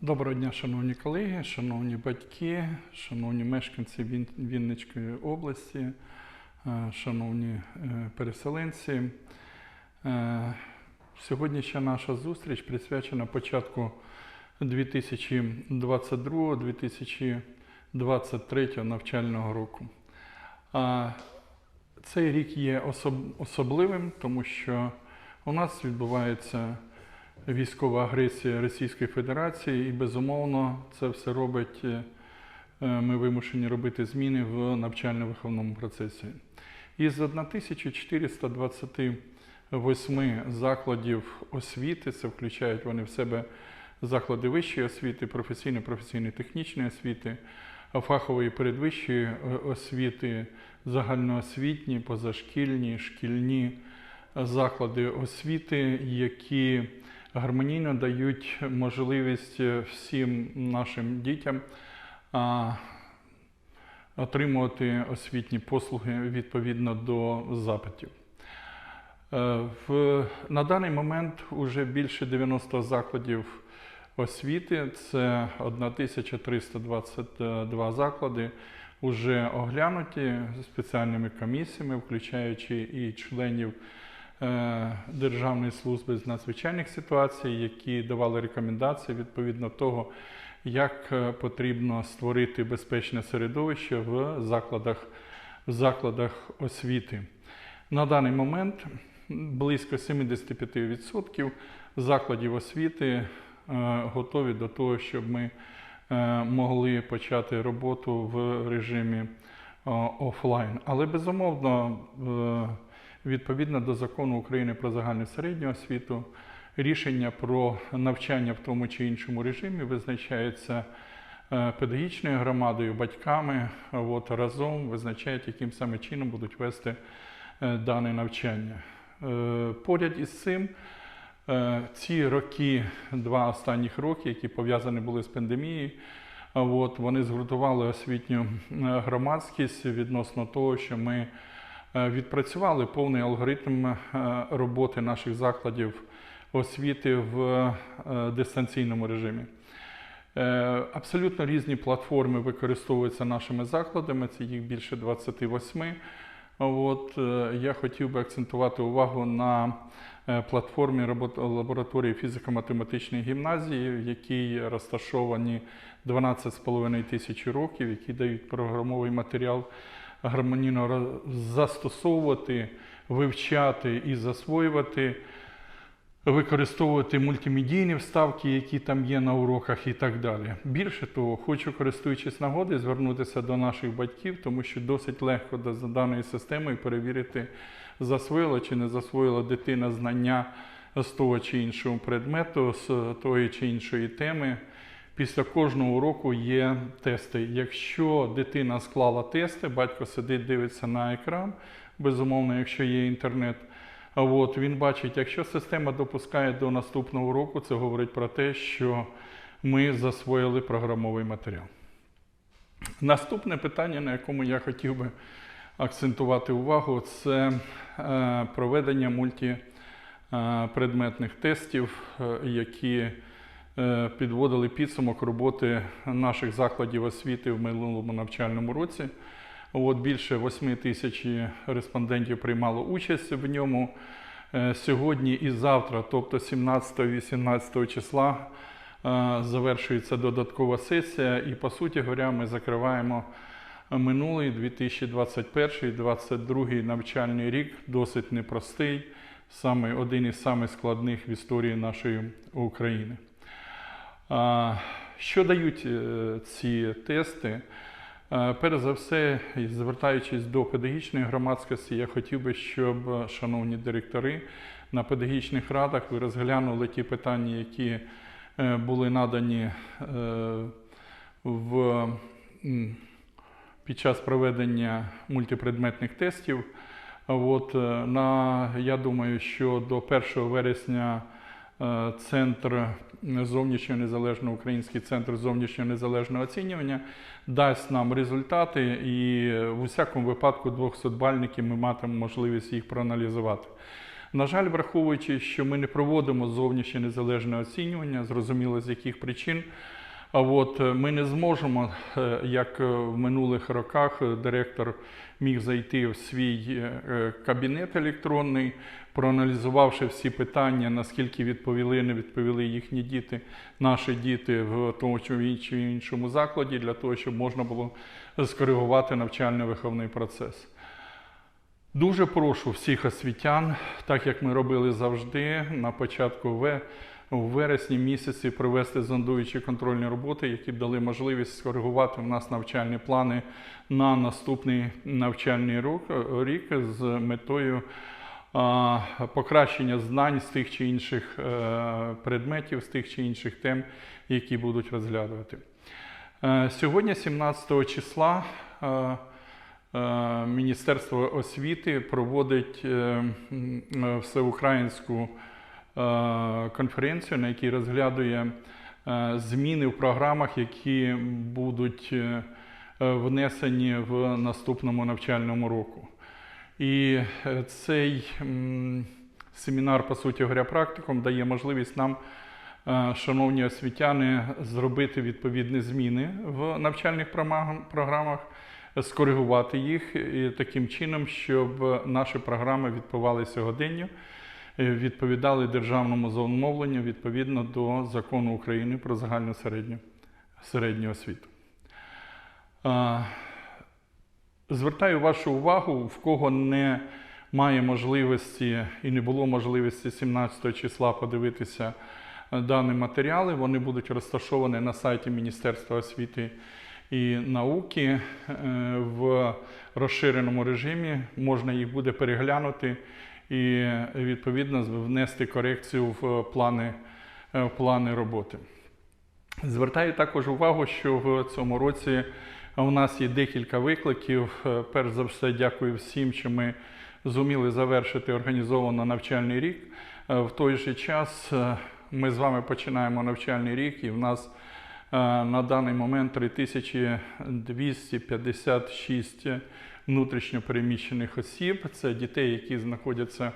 Доброго дня, шановні колеги, шановні батьки, шановні мешканці Він- Вінницької області, е, шановні е, переселенці. Е, Сьогоднішня наша зустріч присвячена початку 2022-2023 навчального року. Цей рік є особливим, тому що у нас відбувається військова агресія Російської Федерації, і безумовно це все робить. е, е, Ми вимушені робити зміни в навчально-виховному процесі. Із 1428 закладів освіти, це включають вони в себе заклади вищої освіти, професійної, професійної технічної освіти, фахової передвищої е, освіти, загальноосвітні, позашкільні, шкільні заклади освіти, які гармонійно дають можливість е, всім нашим дітям отримувати освітні послуги відповідно до запитів. Е, В, на даний момент вже більше 90 закладів освіти, це 1322 заклади, вже оглянуті спеціальними комісіями, включаючи і членів Державної служби з надзвичайних ситуацій, які давали рекомендації відповідно того, як е, потрібно створити безпечне середовище в закладах, в закладах освіти. На даний момент близько 75% закладів освіти е, готові до того, щоб ми е, могли почати роботу в режимі е, офлайн. Але безумовно, е, відповідно до закону України про загальну середню освіту, рішення про навчання в тому чи іншому режимі визначається е, педагогічною громадою, батьками, от, разом визначають, яким саме чином будуть вести е, дане навчання. Е, Поряд із цим, ці роки, два останніх роки, які пов'язані були з пандемією, от, вони згуртували освітню громадськість відносно того, що ми відпрацювали повний алгоритм е, роботи наших закладів освіти в е, дистанційному режимі. Е, Абсолютно різні платформи використовуються нашими закладами, це їх більше 28. От, е, я хотів би акцентувати увагу на е, платформі лабораторії фізико-математичної гімназії, в якій розташовані 12,5 тисяч уроків, які дають програмовий матеріал гармонійно застосовувати, вивчати і засвоювати використовувати мультимедійні вставки, які там є на уроках і так далі. Більше того, хочу, користуючись нагодою, звернутися до наших батьків, тому що досить легко за даною системою перевірити, засвоїла чи не засвоїла дитина знання з того чи іншого предмету, з тої чи іншої теми. Після кожного уроку є тести. Якщо дитина склала тести, батько сидить, дивиться на екран, безумовно, якщо є інтернет. От, він бачить, якщо система допускає до наступного уроку, це говорить про те, що ми засвоїли програмовий матеріал. Наступне питання, на якому я хотів би акцентувати увагу, це е, проведення мультипредметних тестів, е, які підводили підсумок роботи наших закладів освіти в минулому навчальному році. От більше 8 тисяч респондентів приймало участь в ньому. Е, Сьогодні і завтра, тобто 17-18 числа, е, завершується додаткова сесія, і по суті говоря, ми закриваємо минулий 2021-2022 навчальний рік, досить непростий, саме один із самих складних в історії нашої України. Що дають е, ці тести? Е, Перш за все, звертаючись до педагогічної громадськості, я хотів би, щоб е, шановні директори на педагогічних радах ви розглянули ті питання, які були надані в, під час проведення мультипредметних тестів. От, на, я думаю, що до 1 вересня Центр зовнішнього незалежного український центр зовнішнього незалежного оцінювання дасть нам результати, і в усякому випадку 200 бальників ми матимемо можливість їх проаналізувати. На жаль, враховуючи, що ми не проводимо зовнішнє незалежне оцінювання, зрозуміло з яких причин. А от е, ми не зможемо, е, як е, в минулих роках, директор міг зайти в свій кабінет електронний, проаналізувавши всі питання, наскільки відповіли, не відповіли їхні діти, наші діти в тому чи іншому закладі, для того, щоб можна було скоригувати навчально-виховний процес. Дуже прошу всіх освітян, так як ми робили завжди, на початку в, у вересні місяці провести зондуючі контрольні роботи, які б дали можливість скоригувати в нас навчальні плани на наступний навчальний рік з метою покращення знань з тих чи інших е, предметів, з тих чи інших тем, які будуть розглядувати. Е, Сьогодні, 17 числа, е, Міністерство освіти проводить всеукраїнську конференцію, на якій розглядує е, зміни в програмах, які будуть е, е, внесені в наступному навчальному року. І е, цей семінар, по суті говоря, практикум дає можливість нам, е, шановні освітяни, зробити відповідні зміни в навчальних програмах, скоригувати їх таким чином, щоб наші програми відповідали сьогоденню, е, відповідали державному замовленню відповідно до закону України про загальну середню, середню освіту. Е, Звертаю вашу увагу, в кого не має можливості і не було можливості 17 числа подивитися е, дані матеріали. Вони будуть розташовані на сайті Міністерства освіти і науки е, в розширеному режимі. Можна їх буде переглянути і відповідно внести корекцію в плани, е, в плани роботи. Звертаю також увагу, що в цьому році у нас є декілька викликів. Е, Перш за все, дякую всім, що ми зуміли завершити організовано навчальний рік. Е, В той же час е, ми з вами починаємо навчальний рік, і в нас е, на даний момент 3256 внутрішньо переміщених осіб. Це дітей, які знаходяться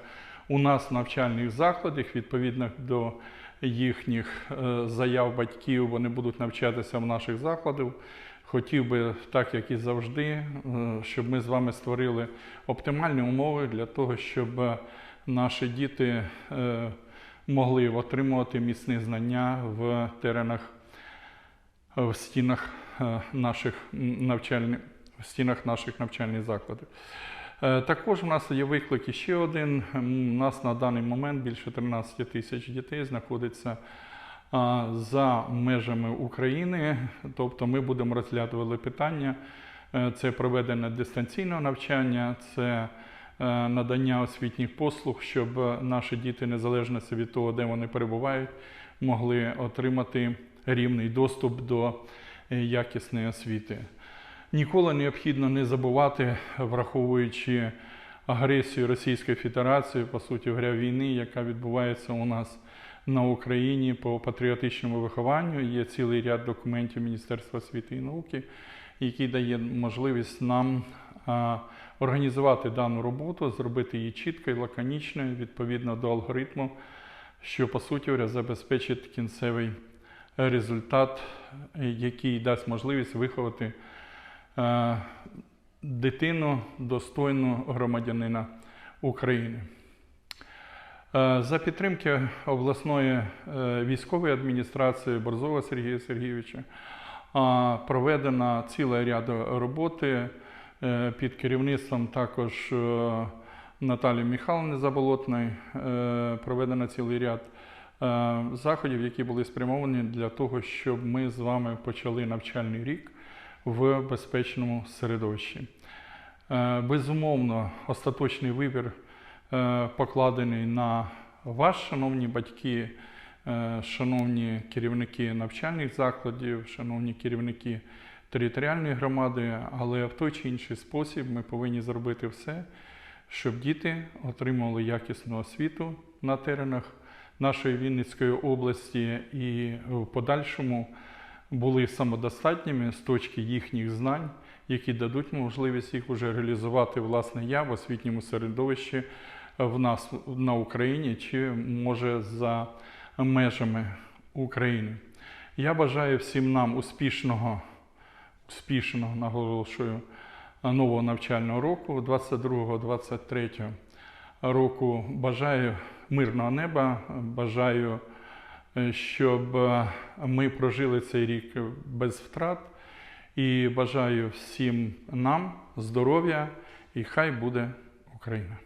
у нас в навчальних закладах, відповідно до їхніх е, заяв батьків, вони будуть навчатися в наших закладах. Хотів би, так як і завжди, е, щоб ми з вами створили оптимальні умови для того, щоб е, наші діти могли отримувати міцні знання в теренах, в стінах наших навчальних, в стінах наших навчальних закладів. Е, Також у нас є виклик ще один. У нас на даний момент більше 13 тисяч дітей знаходиться за межами України. Тобто ми будемо розглядувати питання. Е, Це проведення дистанційного навчання, це е, надання освітніх послуг, щоб наші діти, незалежно від того, де вони перебувають, могли отримати рівний доступ до е, якісної освіти. Ніколи необхідно не забувати, враховуючи агресію Російської Федерації, по суті говоря, війни, яка відбувається у нас на Україні по патріотичному вихованню. Є цілий ряд документів Міністерства освіти і науки, який дає можливість нам організувати дану роботу, зробити її чітко і лаконічною, відповідно до алгоритму, що по суті забезпечить кінцевий результат, який дасть можливість виховати дитину достойну громадянина України. Е, За підтримки обласної е, військової адміністрації Борзова Сергія Сергійовича проведена ціла ряд роботи е, під керівництвом також е, Наталії Михайловни Заболотної. е, Проведено цілий ряд е, заходів, які були спрямовані для того, щоб ми з вами почали навчальний рік в безпечному середовищі. Е, Безумовно, остаточний вибір е, покладений на вас, шановні батьки, е, шановні керівники навчальних закладів, шановні керівники територіальної громади, але в той чи інший спосіб ми повинні зробити все, щоб діти отримували якісну освіту на теренах нашої Вінницької області і в подальшому були самодостатніми з точки їхніх знань, які дадуть можливість їх уже реалізувати власне я в освітньому середовищі в нас на Україні, чи може за межами України. Я бажаю всім нам успішного, успішного, наголошую, нового навчального року, 22-23 року. Бажаю мирного неба, бажаю, е, щоб е, ми прожили цей рік без втрат. І бажаю всім нам здоров'я і хай буде Україна.